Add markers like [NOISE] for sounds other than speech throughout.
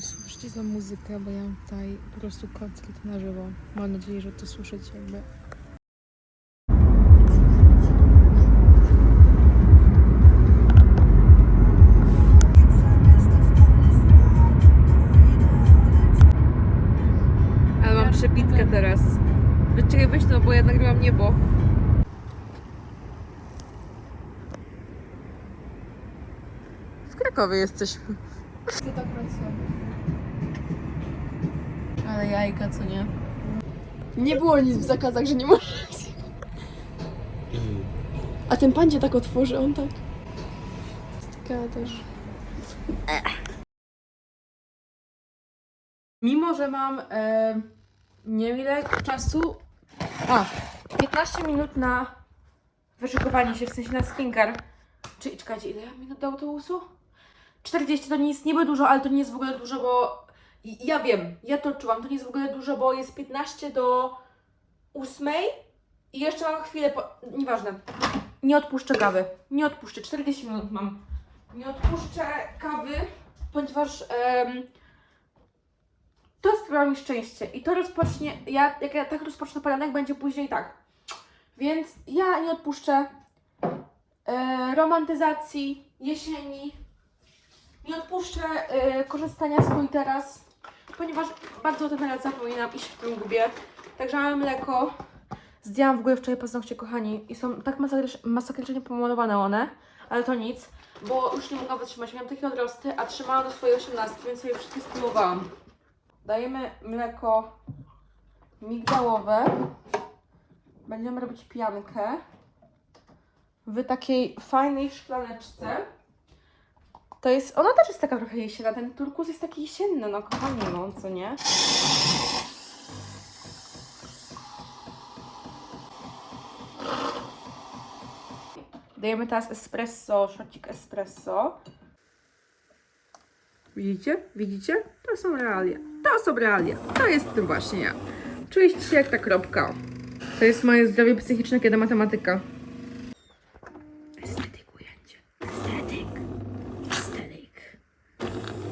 słyszycie tą muzykę, bo ja mam tutaj po prostu koncert na żywo. Mam nadzieję, że to słyszycie jakby. Przebitkę teraz. Czekaj, weź to, bo ja nagrywam niebo. W Krakowie jesteśmy. Jajka, co nie? Nie było nic w zakazach, że nie możesz. A ten pan cię tak otworzy, on tak. Gadasz. Mimo, że mam e, nie wiem ile czasu. A, 15 minut na wyszykowanie się, w sensie na skincare. Czy czekajcie, ile ja minut do autobusu? 40 to nie jest niby dużo, ale to nie jest w ogóle dużo, bo ja wiem, ja to czułam, to nie jest w ogóle dużo, bo jest 15 do 8 i jeszcze mam chwilę, po... nieważne. Nie odpuszczę kawy, nie odpuszczę, 40 minut mam. Nie odpuszczę kawy, ponieważ em, to sprawia mi szczęście i to rozpocznie, ja, jak ja tak rozpocznę poranek, będzie później tak. Więc ja nie odpuszczę e, romantyzacji, jesieni, nie odpuszczę e, korzystania z tu i teraz, ponieważ bardzo o tym teraz zapominam i się w tym gubię. Także mamy mleko. Zdjęłam w ogóle wczoraj paznokcie, kochani, i są tak masakrycz, masakrycznie pomalowane one, ale to nic, bo już nie mogłam wytrzymać. Miałam takie odrosty, a trzymałam do swojej 18, więc sobie wszystkie spróbowałam. Dajemy mleko migdałowe. Będziemy robić piankę w takiej fajnej szklaneczce. To jest, ona też jest taka trochę jesienna, ten turkus jest taki jesienny, no kochani, no co nie? Dajemy teraz espresso, szocik espresso. Widzicie? Widzicie? To są realia. To są realia. To jest tym właśnie ja. Czuję się jak ta kropka. To jest moje zdrowie psychiczne, kiedy matematyka. Estetyk ujęcie. Estetyk. Estetyk.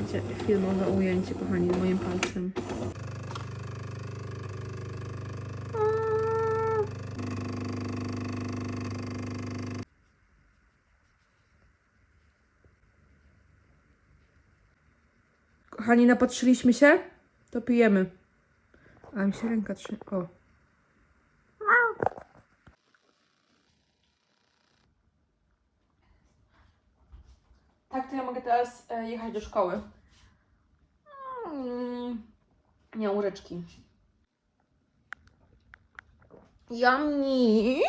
Widzicie, filmowe ujęcie, kochani, moim palcem. Kochani, napatrzyliśmy się? To pijemy. A mi się ręka trzyma. O. Tak, to ja mogę teraz e, jechać do szkoły. Mm, nie, łyżeczki. Yummy!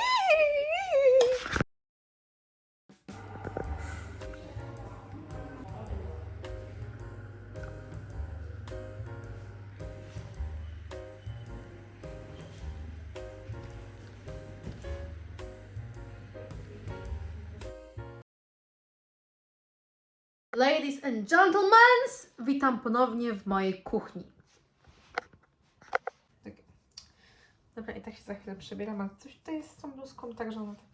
Ladies and gentlemen, witam ponownie w mojej kuchni. Tak. Dobra, i tak się za chwilę przebieram, ale coś tutaj jest z tą bluzką, także ona tak.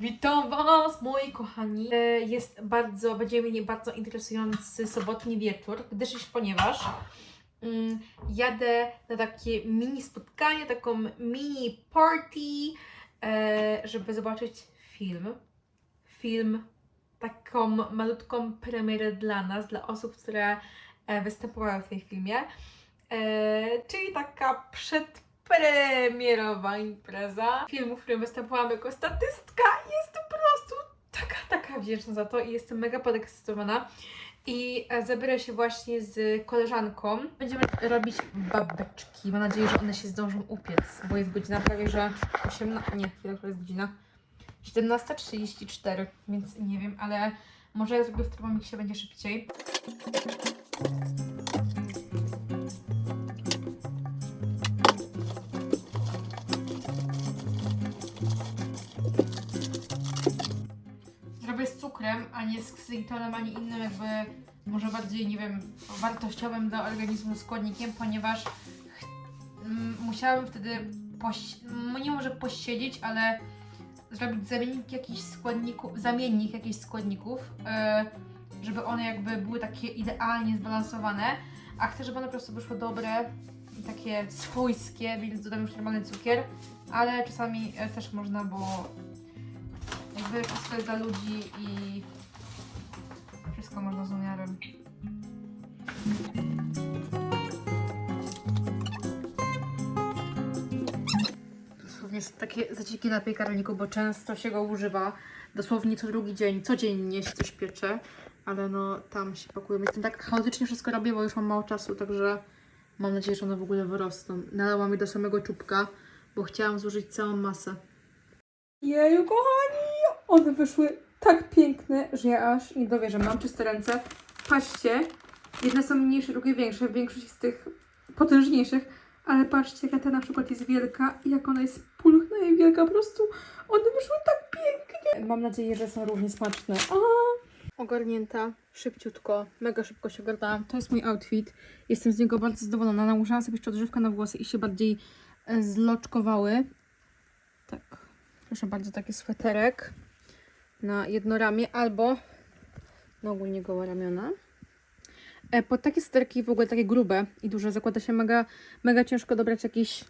Witam Was, moi kochani. E, Jest bardzo, będzie mnie bardzo interesujący sobotni wieczór, gdyż ponieważ mm, jadę na takie mini spotkanie, taką mini party, e, żeby zobaczyć film. Film taką malutką premierę dla nas, dla osób, które e, występowały w tej filmie. E, czyli taka przedpremierowa impreza filmu, w którym występowałam jako statystka. Jestem po prostu taka, taka wdzięczna za to i jestem mega podekscytowana. I e, zabiorę się właśnie z koleżanką. Będziemy robić babeczki. Mam nadzieję, że one się zdążą upiec, bo jest godzina prawie, że 18. Nie, chwilę, która jest godzina? 17.34, więc nie wiem, ale może jak zrobię w Thermomixie będzie szybciej. Nie z ksylitonem, ani innym jakby może bardziej, nie wiem, wartościowym dla organizmu składnikiem, ponieważ ch- m, musiałabym wtedy, m, nie może posiedzieć, ale zrobić zamiennik jakichś składników, zamiennik jakichś składników. e, żeby one jakby były takie idealnie zbalansowane, a chcę, żeby one po prostu wyszły dobre takie swojskie, więc dodam już normalny cukier, ale czasami e, też można, bo jakby wszystko jest dla ludzi i wszystko można z umiarem. Dosłownie są takie zacieki na piekarniku, bo często się go używa. Dosłownie co drugi dzień, codziennie się coś piecze, ale no tam się pakuje. Jestem tak chaotycznie wszystko robię, bo już mam mało czasu, także mam nadzieję, że one w ogóle wyrosną. Nalałam je do samego czubka, bo chciałam zużyć całą masę. Jeju, kochani! One wyszły tak piękne, że ja aż nie dowierzę. Mam czyste ręce. Patrzcie, jedne są mniejsze, drugie większe. Większość z tych potężniejszych, ale patrzcie, jaka ta na przykład jest wielka i jak ona jest pulchna i wielka. Po prostu one wyszły tak pięknie. Mam nadzieję, że są równie smaczne. A! Ogarnięta, szybciutko, mega szybko się ogarnęłam. To jest mój outfit. Jestem z niego bardzo zadowolona. Nałożyłam sobie jeszcze odżywkę na włosy i się bardziej e, zloczkowały. Tak, proszę bardzo, taki sweterek na jedno ramię albo no ogólnie gołe ramiona. E, pod takie sterki w ogóle takie grube i duże zakłada się mega, mega ciężko dobrać jakiś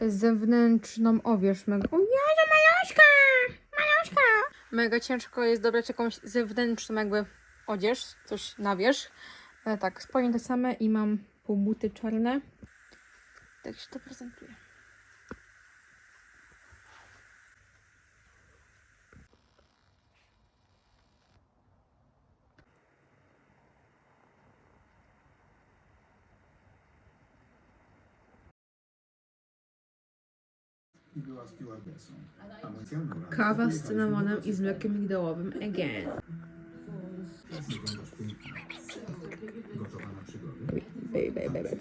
zewnętrzną owierz. Mega... O Jezu, maluszka! Maluszka! Mega ciężko jest dobrać jakąś zewnętrzną jakby odzież, coś na wierzch. E, tak, spodnie te same i mam półbuty czarne. Tak się to prezentuje. Kawa z cynamonem i z mlekiem migdałowym. Again. Baby, baby,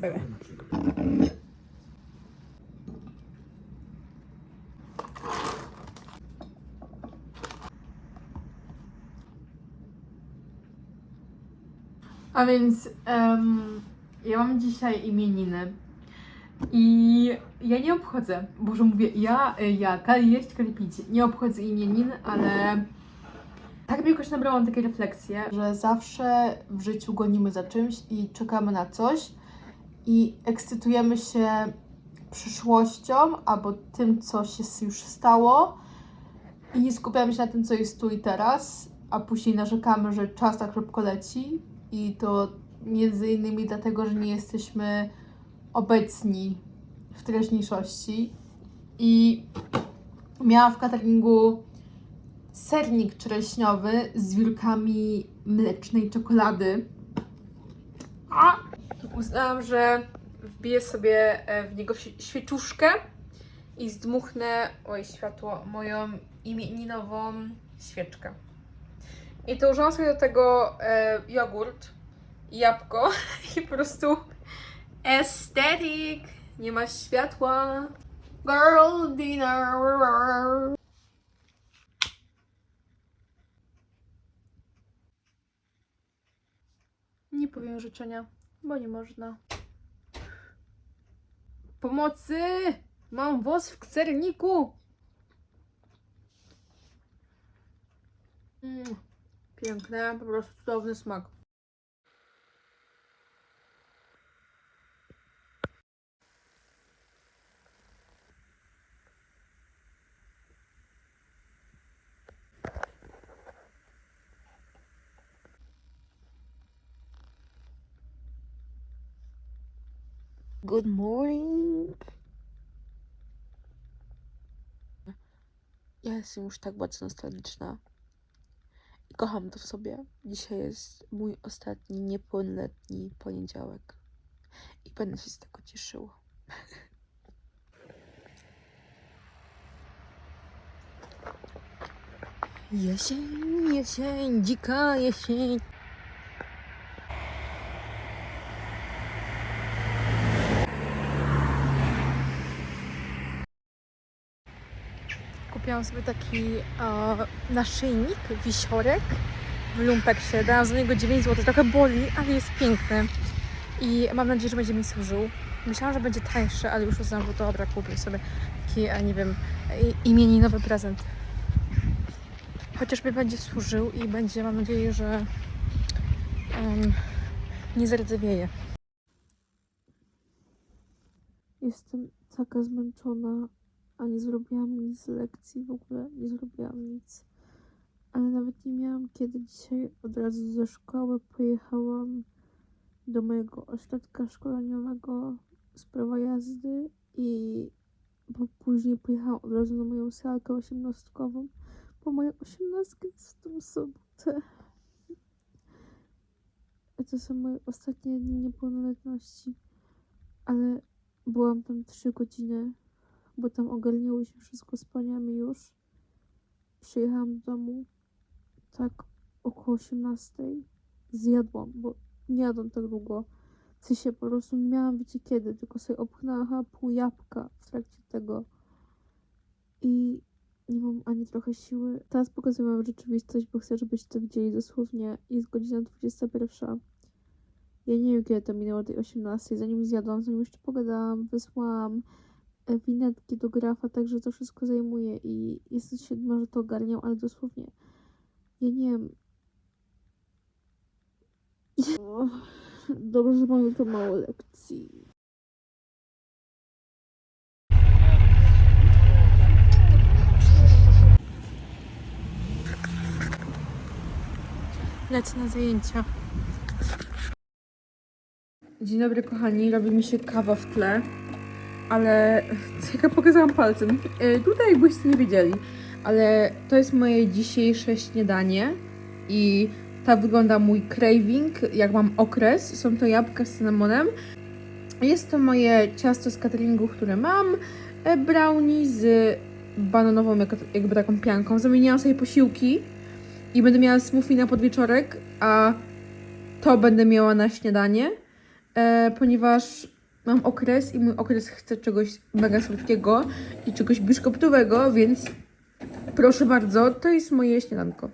baby. Przygody. A więc em, ja mam dzisiaj imieniny i ja nie obchodzę, Boże mówię, ja, y, ja, kali jeść, kali pić, nie obchodzę imienin, ale tak mi jakoś nabrałam takie refleksje, że zawsze w życiu gonimy za czymś i czekamy na coś i ekscytujemy się przyszłością albo tym, co się już stało i nie skupiamy się na tym, co jest tu i teraz, a później narzekamy, że czas tak szybko leci i to między innymi dlatego, że nie jesteśmy obecni w teraźniejszości. I miałam w cateringu sernik czereśniowy z wiórkami mlecznej czekolady. A uznałam, że wbiję sobie e, w niego świe- świeczuszkę i zdmuchnę, oj światło, moją imieninową świeczkę. I to użyłam sobie do tego e, jogurt jabłko [LAUGHS] i po prostu aesthetic. Nie ma światła. Girl dinner. Nie powiem życzenia, bo nie można. Pomocy! Mam włos w cerniku! Mm. Piękne, po prostu cudowny smak. Good morning. Ja jestem już tak bardzo nostalgiczna. I kocham to w sobie. Dzisiaj jest mój ostatni niepełnoletni poniedziałek. I będę się z tego cieszyła. [LAUGHS] Jesień, jesień, dzika jesień. Kupiłam sobie taki e, naszyjnik, wisiorek w lumpeksie. Dałam za niego 9 zł. Trochę boli, ale jest piękny. I mam nadzieję, że będzie mi służył. Myślałam, że będzie tańszy, ale już uznałam, że dobra, kupię sobie taki, a nie wiem, imieninowy prezent. Chociaż mi będzie służył i będzie, mam nadzieję, że um, nie zardzewieje. Jestem taka zmęczona, a nie zrobiłam nic z lekcji, w ogóle nie zrobiłam nic. Ale nawet nie miałam kiedy dzisiaj od razu ze szkoły pojechałam do mojego ośrodka szkoleniowego z prawa jazdy i bo później pojechałam od razu na moją salkę osiemnastkową, bo moja osiemnastka jest w tą sobotę. I to są moje ostatnie dni niepełnoletności, ale byłam tam trzy godziny, bo tam ogarniałyśmy wszystko z paniami już. Przyjechałam do domu tak około 18. Zjadłam, bo nie jadłam tak długo. W sensie po prostu nie miałam wiecie kiedy, tylko sobie opchnęłam pół jabłka w trakcie tego. I nie mam ani trochę siły. Teraz pokazuję wam rzeczywistość, bo chcę, żebyście to widzieli dosłownie. Jest godzina 21. Ja nie wiem, kiedy to minęło tej 18. Zanim zjadłam, zanim jeszcze pogadałam, wysłałam winetki do grafa, także to wszystko zajmuje i jestem świadoma, że to ogarniam, ale dosłownie ja nie wiem. [LAUGHS] Dobrze, że mam jutro mało lekcji. Lecę na zajęcia. Dzień dobry kochani, robi mi się kawa w tle, ale jak ja pokazałam palcem, e, tutaj jakbyście nie wiedzieli, ale to jest moje dzisiejsze śniadanie i tak wygląda mój craving, jak mam okres, są to jabłka z cynamonem. Jest to moje ciasto z cateringu, które mam, e, brownie z bananową jak, jakby taką pianką, zamieniłam sobie posiłki i będę miała smoothie na podwieczorek, a to będę miała na śniadanie, e, ponieważ mam okres i mój okres chce czegoś mega słodkiego i czegoś biszkoptowego, więc proszę bardzo, to jest moje śniadanko.